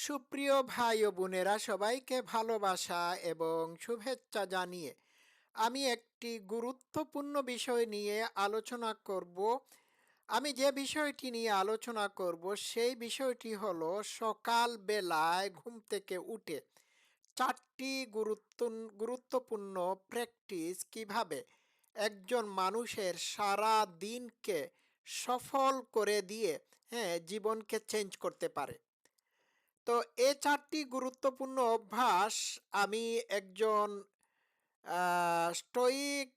সুপ্রিয় ভাই ও বোনেরা সবাইকে ভালোবাসা এবং শুভেচ্ছা জানিয়ে আমি একটি গুরুত্বপূর্ণ বিষয় নিয়ে আলোচনা করব। আমি যে বিষয়টি নিয়ে আলোচনা করব, সেই বিষয়টি হলো সকাল বেলায় ঘুম থেকে উঠে চারটি গুরুত্ব গুরুত্বপূর্ণ প্র্যাকটিস কীভাবে একজন মানুষের সারা দিনকে সফল করে দিয়ে হ্যাঁ জীবনকে চেঞ্জ করতে পারে। তো এ চারটি গুরুত্বপূর্ণ অভ্যাস আমি একজন স্টোইক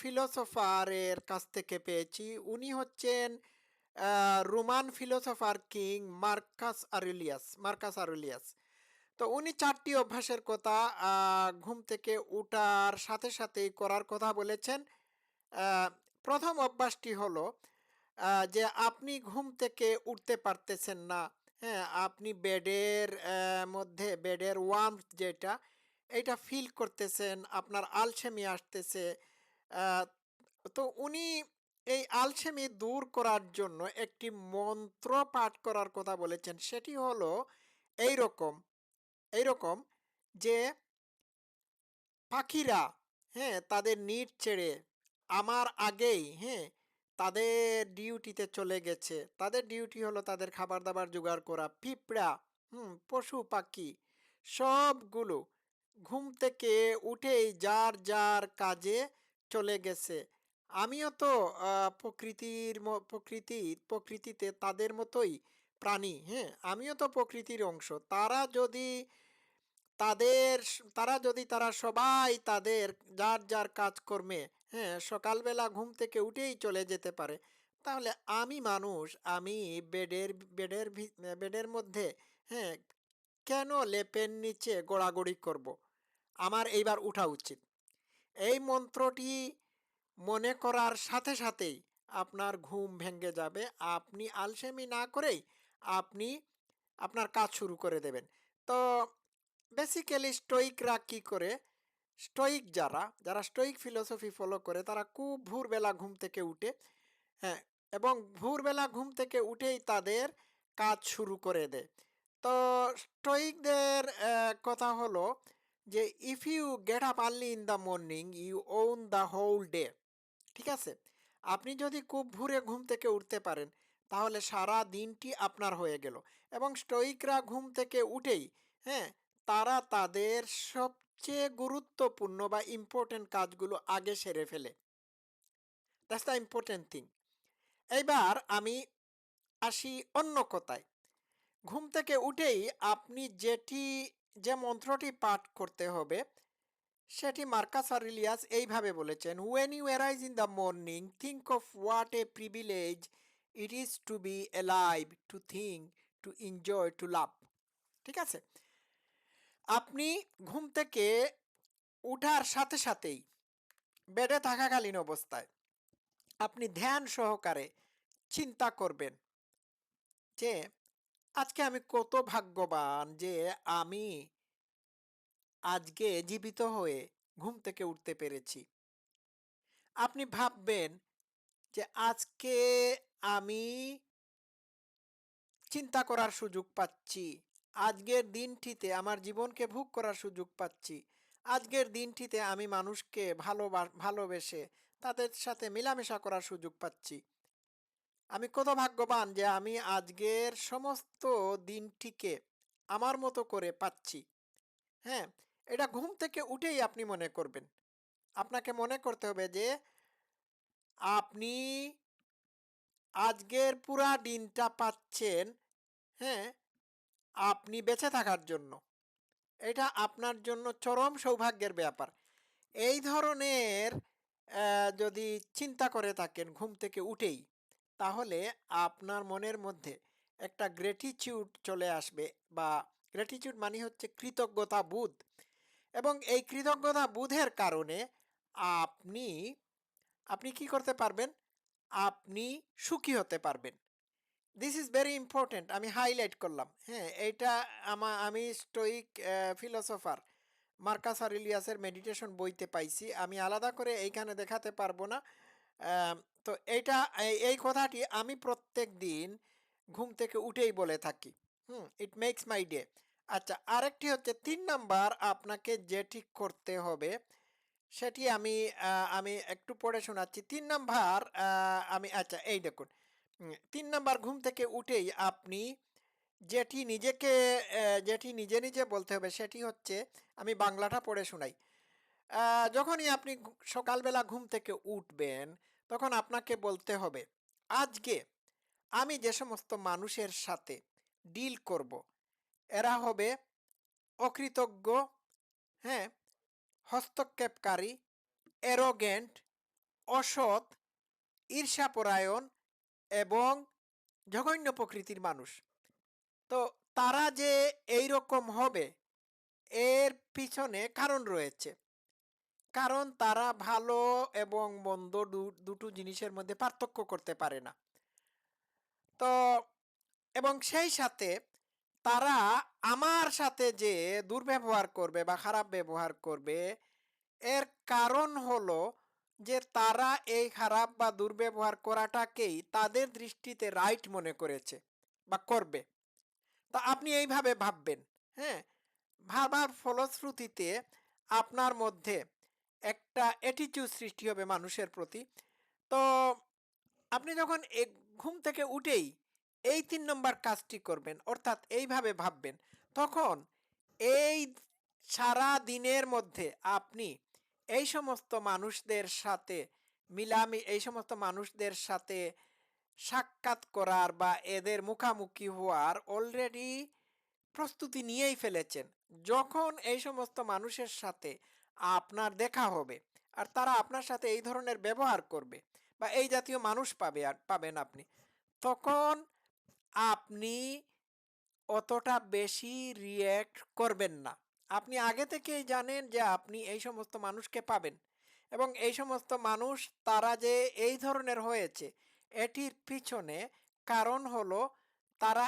ফিলোসোফারের কাছ থেকে পেয়েছি। উনি হচ্ছেন Roman philosopher king Marcus Aurelius Marcus Aurelius. তো উনি চারটি অভ্যাসের কথা ঘুম থেকে উঠার সাথে সাথেই করার কথা বলেছেন। প্রথম অভ্যাসটি হলো যে আপনি ঘুম থেকে উঠতে পারতেছেন না হ্যাঁ আপনি বেডের মধ্যে বেডের ওয়ার্ম যেটা এটা ফিল করতেছেন, আপনার আলসেমি আসতেছে তো উনি এই আলসেমি দূর করার জন্য একটি মন্ত্র পাঠ করার কথা বলেছেন। সেটি হলো এই রকম এই রকম যে পাখিরা হ্যাঁ তাদের নিট ছেড়ে, আমার আগেই হ্যাঁ তাদের ডিউটিতে চলে গেছে। তাদের ডিউটি হলো তাদের খাবার দাবার জোগাড় করা, পিঁপড়া, হুম, পশু, পাখি, সবগুলো ঘুম থেকে উঠেই যার যার কাজে চলে গেছে। আমিও তো প্রকৃতির ম- প্রকৃতি, প্রকৃতিতে তাদের মতোই প্রাণী হ্যাঁ আমিও তো প্রকৃতির অংশ। তারা যদি তাদের তারা যদি তারা সবাই তাদের যার যার কাজকর্মে হ্যাঁ সকালবেলা ঘুম থেকে উঠেই চলে যেতে পারে। তাহলে আমি মানুষ, আমি বেডের বেডের বেডের মধ্যে হ্যাঁ কেন লেপের নিচে গোড়াগড়ি করব? আমার এইবার উঠা উচিত। এই মন্ত্রটি মনে করার সাথে সাথেই আপনার ঘুম ভেঙে যাবে। আপনি আলসেমি না করেই আপনি আপনার কাজ শুরু করে দেবেন। তো বেসিক্যালি স্টোইকরা কী করে স্টোইক যারা যারা স্টোইক ফিলোসফি ফলো করে তারা খুব ভোরবেলা ঘুম থেকে উঠে হ্যাঁ এবং ভোরবেলা ঘুম থেকে উঠেই তাদের কাজ শুরু করে দেয়। তো স্টোইকদের আহ, কথা হলো যে if you get up early in the morning you own the whole day ঠিক আছে? আপনি যদি খুব ভোরে ঘুম থেকে উঠতে পারেন তাহলে সারা দিনটি আপনার হয়ে গেল। এবং স্টোইকরা ঘুম থেকে উঠেই হ্যাঁ তারা তাদের সবচেয়ে গুরুত্বপূর্ণ বা ইম্পর্টেন্ট কাজগুলো আগে সেরে ফেলে। দ্যাটস দ্য ইম্পর্টেন্ট থিং এইবার আমি আসি অন্য কথায়। ঘুম থেকে উঠেই আপনি যেটি, যে মন্ত্রটি পাঠ করতে হবে, সেটি মার্কাস আরিলিয়াস এইভাবে বলেছেন when you arise in the morning think of what a privilege it is to be alive to think to enjoy to love ঠিক আছে? আপনি ঘুম থেকে উঠার সাথে সাথেই বেডে থাকাকালীন অবস্থায় আপনি ধ্যান সহকারে চিন্তা করবেন যে, আজকে আমি কত ভাগ্যবান যে আমি আজকে জীবিত হয়ে ঘুম থেকে উঠতে পেরেছি। আপনি ভাববেন যে, আজকে আমি চিন্তা করার সুযোগ পাচ্ছি। আজকের দিনটিতে আমার জীবনকে ভোগ করার সুযোগ পাচ্ছি। আজকের দিনটিতে আমি মানুষকে ভালোবা, ভালোবেসে তাদের সাথে মেলামেশা করার সুযোগ পাচ্ছি। আমি কত ভাগ্যবান যে আমি আজকের সমস্ত দিনটিকে আমার মতো করে পাচ্ছি। হ্যাঁ এটা ঘুম থেকে উঠেই আপনি মনে করবেন। আপনাকে মনে করতে হবে যে আপনি আজকের পুরা দিনটা পাচ্ছেন। হ্যাঁ আপনি বেঁচে থাকার জন্য। এটা আপনার জন্য চরম সৌভাগ্যের ব্যাপার। এই ধরনের যদি চিন্তা করে থাকেন ঘুম থেকে উঠেই, তাহলে আপনার মনের মধ্যে একটা গ্রেটিচিউড চলে আসবে বা গ্রেটিচিউড মানে হচ্ছে কৃতজ্ঞতা বোধ। এবং এই কৃতজ্ঞতা বোধের কারণে আপনি আপনি কি করতে পারবেন? আপনি সুখী হতে পারবেন। দিস ইজ ভেরি ইম্পর্ট্যান্ট আমি হাইলাইট করলাম। হ্যাঁ এইটা আমা, আমি স্টোইক ফিলোসোফার মার্কাস আরিলিয়াসের মেডিটেশন বইতে পাইছি। আমি আলাদা করে এইখানে দেখাতে পারব না। তো এইটা, এই কথাটি আমি প্রত্যেক দিন ঘুম থেকে উঠেই বলে থাকি। হুম ইট মেক্স মাই ডে আচ্ছা আরেকটি হচ্ছে তিন নাম্বার আপনাকে যে ঠিক করতে হবে, সেটি আমি আমি একটু পড়ে শোনাচ্ছি। তিন নাম্বার আমি আচ্ছা এই দেখুন। তিন নাম্বার ঘুম থেকে উঠেই আপনি যেটি নিজেকে যেটি নিজে নিজে বলতে হবে সেটি হচ্ছে, আমি বাংলাটা পড়ে শোনাই। যখনই আপনি সকালবেলা ঘুম থেকে উঠবেন, তখন আপনাকে বলতে হবে, আজকে আমি যে সমস্ত মানুষের সাথে ডিল করব, এরা হবে অকৃতজ্ঞ হ্যাঁ হস্তক্ষেপকারী অ্যারোগেন্ট অসৎ, ঈর্ষাপরায়ণ এবং জঘন্য প্রকৃতির মানুষ। তো তারা যে এই রকম হবে, এর পিছনে কারণ রয়েছে। কারণ তারা ভালো এবং মন্দ দুটো জিনিসের মধ্যে পার্থক্য করতে পারে না। তো এবং সেই সাথে তারা আমার সাথে যে দুর্ব্যবহার করবে বা খারাপ ব্যবহার করবে, এর কারণ হলো যে তারা এই খারাপ বা দুর্ব্যবহার করাটাকেই তাদের দৃষ্টিতে রাইট মনে করেছে বা করবে। তা আপনি এইভাবে ভাববেন হ্যাঁ? ভাবার ফলশ্রুতিতে আপনার মধ্যে একটা অ্যাটিটিউড সৃষ্টি হবে মানুষের প্রতি। তো আপনি যখন ঘুম থেকে উঠেই এই তিন নম্বর কাজটি করবেন, অর্থাৎ এইভাবে ভাববেন, তখন এই সারা দিনের মধ্যে আপনি এই সমস্ত মানুষদের সাথে মিলামি, এই সমস্ত মানুষদের সাথে সাক্ষাৎ করার বা এদের মুখামুখি হওয়ার অলরেডি প্রস্তুতি নিয়েই ফেলেছেন। যখন এই সমস্ত মানুষের সাথে আপনার দেখা হবে আর তারা আপনার সাথে এই ধরনের ব্যবহার করবে বা এই জাতীয় মানুষ পাবে আর, পাবেন আপনি, তখন আপনি অতটা বেশি রিয়্যাক্ট করবেন না। আপনি আগে থেকেই জানেন যে আপনি এই সমস্ত মানুষকে পাবেন এবং এই সমস্ত মানুষ তারা যে এই ধরনের হয়েছে, এটির পিছনে কারণ হলো তারা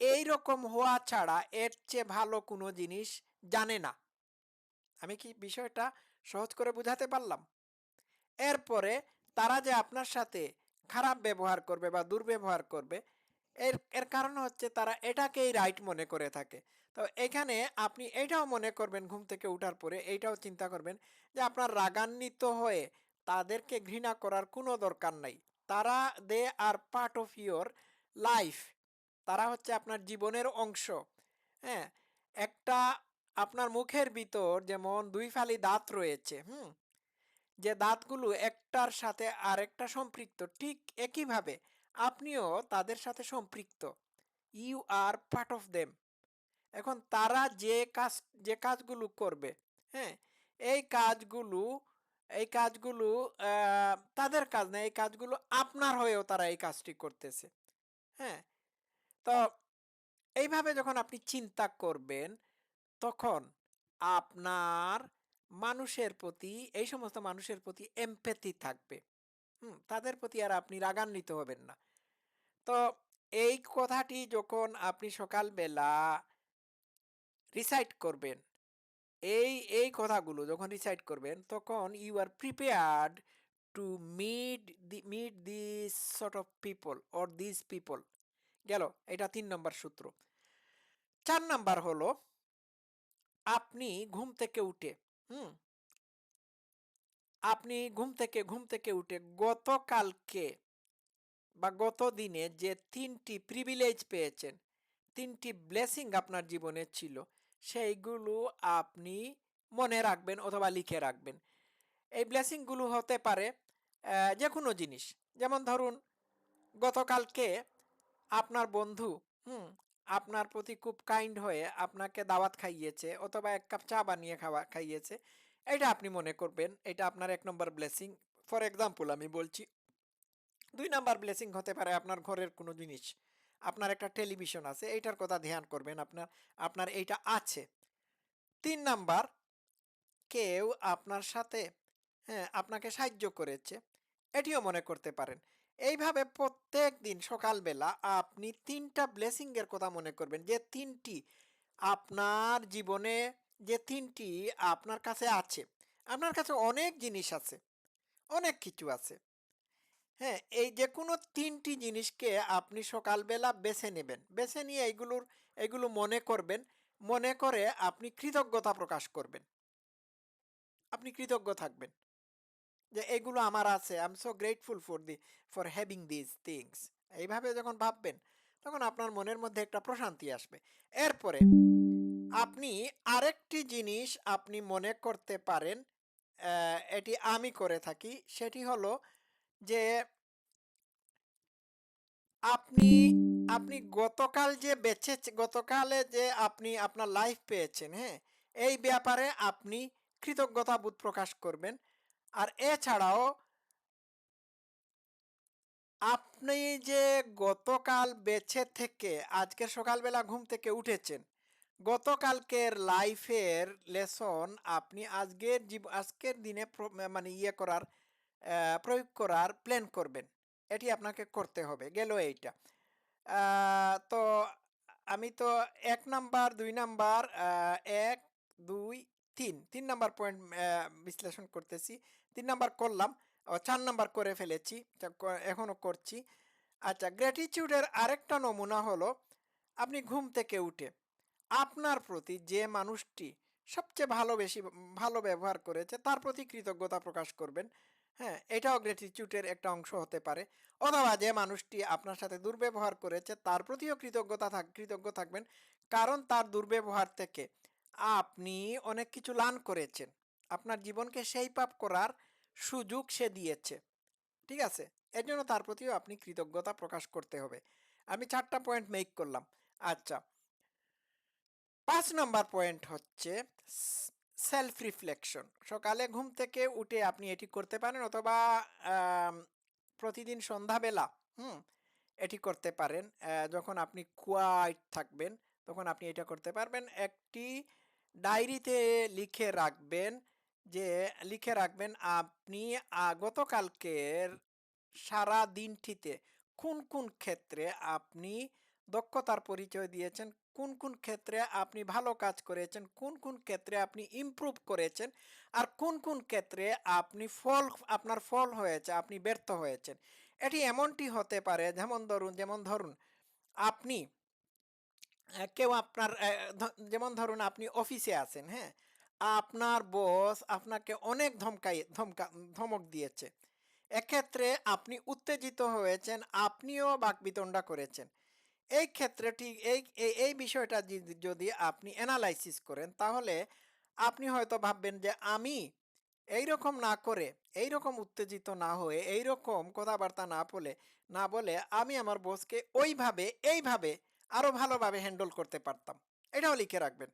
এই রকম হওয়া ছাড়া এর চেয়ে ভালো কোনো জিনিস জানে না। আমি কি বিষয়টা সহজ করে বুঝাতে পারলাম? এরপরে তারা যে আপনার সাথে খারাপ ব্যবহার করবে বা দুর্ব্যবহার করবে, এর এর কারণ হচ্ছে তারা এটাকেই রাইট মনে করে থাকে। তো এখানে আপনি এটাও মনে করবেন ঘুম থেকে ওঠার পরে এইটাও চিন্তা করবেন যে আপনার রাগান্বিত হয়ে তাদেরকে ঘৃণা করার কোনো দরকার নাই। তারা they are part of your life. তারা হচ্ছে আপনার জীবনের অংশ। হ্যাঁ? একটা আপনার মুখের ভিতর যেমন দুই ফালি দাঁত রয়েছে, হুম? যে দাঁতগুলো একটার সাথে আরেকটা সম্পৃক্ত, ঠিক একইভাবে আপনিও তাদের সাথে সম্পৃক্ত। You are part of them. এখন তারা যে কাজ, যে কাজগুলো করবে হ্যাঁ? এই কাজগুলো এই কাজগুলো তাদের কাজ না, এই কাজগুলো আপনার হয়েও তারা এই কাজটি করতেছে হ্যাঁ? তো এইভাবে যখন আপনি চিন্তা করবেন, তখন আপনার মানুষের প্রতি, এই সমস্ত মানুষের প্রতি এমপ্যাথি থাকবে, হুম? তাদের প্রতি আর আপনি রাগান্বিত হবেন না। তো এই কথাটি যখন আপনি সকালবেলা রিসাইট করবেন। এই এই কথাগুলো যখন রিসাইট করবেন, তখন you are prepared to meet the meet this sort of people or this people গেল, এটা তিন নম্বর সূত্র। চার নাম্বার হলো, আপনি ঘুম থেকে উঠে, হুম? আপনি ঘুম থেকে ঘুম থেকে উঠে গতকালকে বা গত দিনে যে তিনটি প্রিভিলেজ পেয়েছেন, তিনটি ব্লেসিং আপনার জীবনে ছিল সেইগুলো আপনি মনে রাখবেন অথবা লিখে রাখবেন। এই ব্লেসিংগুলো হতে পারে যে কোনো জিনিস। যেমন ধরুন, গতকালকে আপনার বন্ধু, হুম, আপনার প্রতি খুব কাইন্ড হয়ে আপনাকে দাওয়াত খাইয়েছে অথবা এক কাপ চা বানিয়ে খাওয়া, খাইয়েছে। এটা আপনি মনে করবেন, এটা আপনার এক নম্বর ব্লেসিং। ফর এক্সাম্পল আমি বলছি, দুই নাম্বার ব্লেসিং হতে পারে আপনার ঘরের কোনো জিনিস। আপনার একটা টেলিভিশন আছে, এইটার কথা ধ্যান করবেন আপনার আপনার এইটা আছে। তিন নাম্বার, কেউ আপনার সাথে হ্যাঁ আপনাকে সাহায্য করেছে, এটিও মনে করতে পারেন। এইভাবে প্রত্যেক দিন সকালবেলা আপনি তিনটা ব্লেসিং এর কথা মনে করবেন। যে তিনটি আপনার জীবনে, যে তিনটি আপনার কাছে আছে, আপনার কাছে অনেক জিনিস আছে, অনেক কিছু আছে। হ্যাঁ এই যে কোনো তিনটি জিনিসকে আপনি সকালবেলা বেছে নেবেন। বেছে নিয়ে এইগুলোর এগুলো মনে করবেন। মনে করে আপনি কৃতজ্ঞতা প্রকাশ করবেন। আপনি কৃতজ্ঞ থাকবেন যে এগুলো আমার আছে I am so grateful for the for having this things এইভাবে যখন ভাববেন, তখন আপনার মনের মধ্যে একটা প্রশান্তি আসবে। এরপরে আপনি আরেকটি জিনিস আপনি মনে করতে পারেন এটি আমি করে থাকি, সেটি হলো যে আপনি আপনি গতকাল যে বেঁচে গতকালে যে আপনি আপনার লাইফ পেয়েছেন হ্যাঁ? এই ব্যাপারে আপনি কৃতজ্ঞতা বোধ প্রকাশ করবেন। আর এছাড়াও আপনি যে গতকাল বেঁচে থেকে আজকে সকালবেলা ঘুম থেকে উঠেছেন, গতকালকের লাইফের লেসন আপনি আজকের জীব, আজকের দিনে মানে ইয়ে করার প্রয়োগ করার প্ল্যান করবেন। এটি আপনাকে করতে হবে। গেল এইটা। তো আমি তো এক নাম্বার, দুই নাম্বার এক, দুই, তিন। তিন নাম্বার পয়েন্ট বিশ্লেষণ করতেছি। তিন নাম্বার করলাম চার নাম্বার করে ফেলেছি, তা ক- এখনও করছি। আচ্ছা গ্র্যাটিটিউডের আরেকটা নমুনা হলো, আপনি ঘুম থেকে উঠে আপনার প্রতি যে মানুষটি সবচেয়ে ভালো বেশি, ভালো ব্যবহার করেছে, তার প্রতি কৃতজ্ঞতা প্রকাশ করবেন। হ্যাঁ এটাও গ্র্যাটিটিউডের একটা অংশ হতে পারে। অথবা যে মানুষটি আপনার সাথে দুর্ব্যবহার করেছে, তার প্রতিও কৃতজ্ঞতা থাক, কৃতজ্ঞ থাকবেন। কারণ তার দুর্ব্যবহার থেকে আপনি অনেক কিছু লার্ন করেছেন। আপনার জীবনকে সেই পাপ করার সুযোগ সে দিয়েছে। ঠিক আছে? এর জন্য তার প্রতিও আপনি কৃতজ্ঞতা প্রকাশ করতে হবে। আমি চারটা পয়েন্ট মেক করলাম। আচ্ছা। পাঁচ নম্বর পয়েন্ট হচ্ছে সেলফ রিফ্লেকশন সকালে ঘুম থেকে উঠে আপনি এটি করতে পারেন অথবা প্রতিদিন সন্ধ্যাবেলা, হুম, এটি করতে পারেন। যখন আপনি কোয়াইট থাকবেন, তখন আপনি এটা করতে পারবেন। একটি ডায়েরিতে লিখে রাখবেন যে, লিখে রাখবেন আপনি গতকালকের সারা দিনটিতে কোন কোন ক্ষেত্রে আপনি দক্ষতার পরিচয় দিয়েছেন কোন কোন ক্ষেত্রে আপনি ভালো কাজ করেছেন? কোন কোন ক্ষেত্রে আপনি ইমপ্রুভ করেছেন? আর কোন কোন ক্ষেত্রে আপনি ফল, আপনার ফল হয়েছে, আপনি ব্যর্থ হয়েছেন? এটি এমনটি হতে পারে, যেমন ধরুন যেমন ধরুন, আপনি কেউ আপনার যেমন ধরুন আপনি অফিসে আছেন হ্যাঁ? আপনার বস আপনাকে অনেক ধমকাই, ধমকা, ধমক দিয়েছে। এক্ষেত্রে আপনি উত্তেজিত হয়েছেন, আপনিও বাকবিতণ্ডা করেছেন। এই ক্ষেত্রটি, এই, এই- এই বিষয়টা যদি আপনি অ্যানালাইসিস করেন, তাহলে আপনি হয়তো ভাববেন যে আমি এই রকম না করে এই রকম উত্তেজিত না হয়ে এই রকম কথাবার্তা না বলে না বলে আমি আমার বসকে ওইভাবে, এইভাবে আরও ভালোভাবে হ্যান্ডেল করতে পারতাম। এটাও লিখে রাখবেন।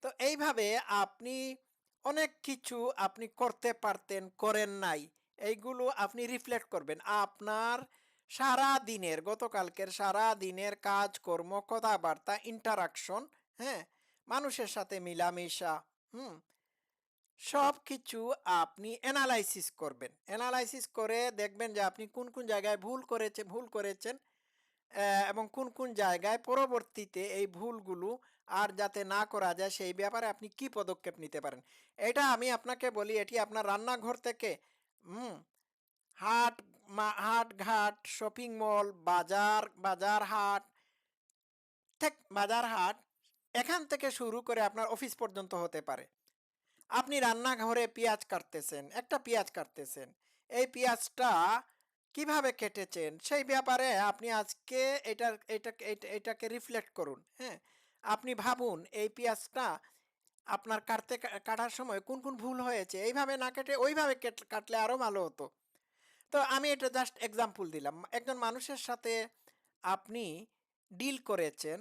তো এইভাবে আপনি অনেক কিছু আপনি করতে পারতেন, করেন নাই, এইগুলো আপনি রিফ্লেক্ট করবেন। আপনার সারা দিনের গতকালকের সারা দিনের কাজকর্ম, কথাবার্তা ইন্টারাকশন হ্যাঁ? মানুষের সাথে মিলামেশা, হুম? সব কিছু আপনি অ্যানালাইসিস করবেন। অ্যানালাইসিস করে দেখবেন যে আপনি কোন কোন জায়গায় ভুল করেছে ভুল করেছেন এবং কোন কোন জায়গায় পরবর্তীতে এই ভুলগুলো আর যাতে না করা যায়, সেই ব্যাপারে আপনি কি পদক্ষেপ নিতে পারেন? এটা আমি আপনাকে বলি, এটি আপনার রান্নাঘর থেকে, হুম? হাট মা- হাট ঘাট শপিং মল বাজার বাজার হাট, ঠিক, বাজার হাট, এখান থেকে শুরু করে আপনার অফিস পর্যন্ত হতে পারে। আপনি রান্নাঘরে পেঁয়াজ কাটতেছেন, একটা পেঁয়াজ কাটতেছেন। এই পেঁয়াজটা কীভাবে কেটেছেন? সেই ব্যাপারে আপনি আজকে এটা, এটা- এটাকে রিফ্লেক্ট করুন হ্যাঁ? আপনি ভাবুন, এই পেঁয়াজটা আপনার কাটতে, কাটার সময় কোন কোন ভুল হয়েছে? এইভাবে না কেটে ওইভাবে কেট- কাটলে আরও ভালো হতো। তো আমি এটা জাস্ট এক্সাম্পল দিলাম। একজন মানুষের সাথে আপনি ডিল করেছেন,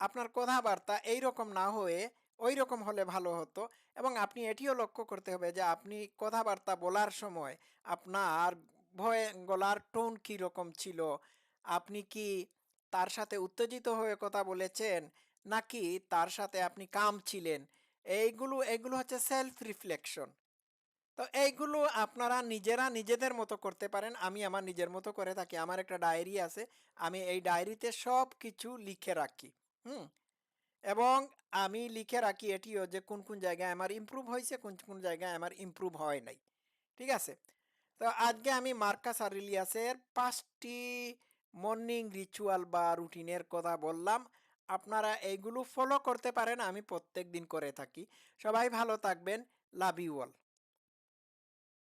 আপনার কথাবার্তা এই রকম না হয়ে ওই রকম হলে ভালো হতো এবং আপনি এটিও লক্ষ্য করতে হবে যে আপনি কথাবার্তা বলার সময় আপনার ভয়ে গলার টোন কী রকম ছিল, আপনি কি তার সাথে উত্তেজিত হয়ে কথা বলেছেন নাকি তার সাথে আপনি কাম ছিলেন? এইগুলো, এগুলো হচ্ছে সেলফ রিফ্লেকশন তো এইগুলো আপনারা নিজেরা নিজেদের মতো করতে পারেন। আমি আমার নিজের মতো করে থাকি। আমার একটা ডায়েরি আছে। আমি এই ডায়েরিতে সব কিছু লিখে রাখি। হুম? এবং আমি লিখে রাখি এটিও যে কোন কোন জায়গায় আমার ইমপ্রুভ হয়েছে, কোন কোন জায়গায় আমার ইমপ্রুভ হয় নাই। ঠিক আছে? তো আজকে আমি মার্কাস আরিলিয়াসের পাঁচটি মর্নিং রিচুয়াল বা রুটিনের কথা বললাম। আপনারা এইগুলো ফলো করতে পারেন। আমি প্রত্যেক দিন করে থাকি। সবাই ভালো থাকবেন। Love you all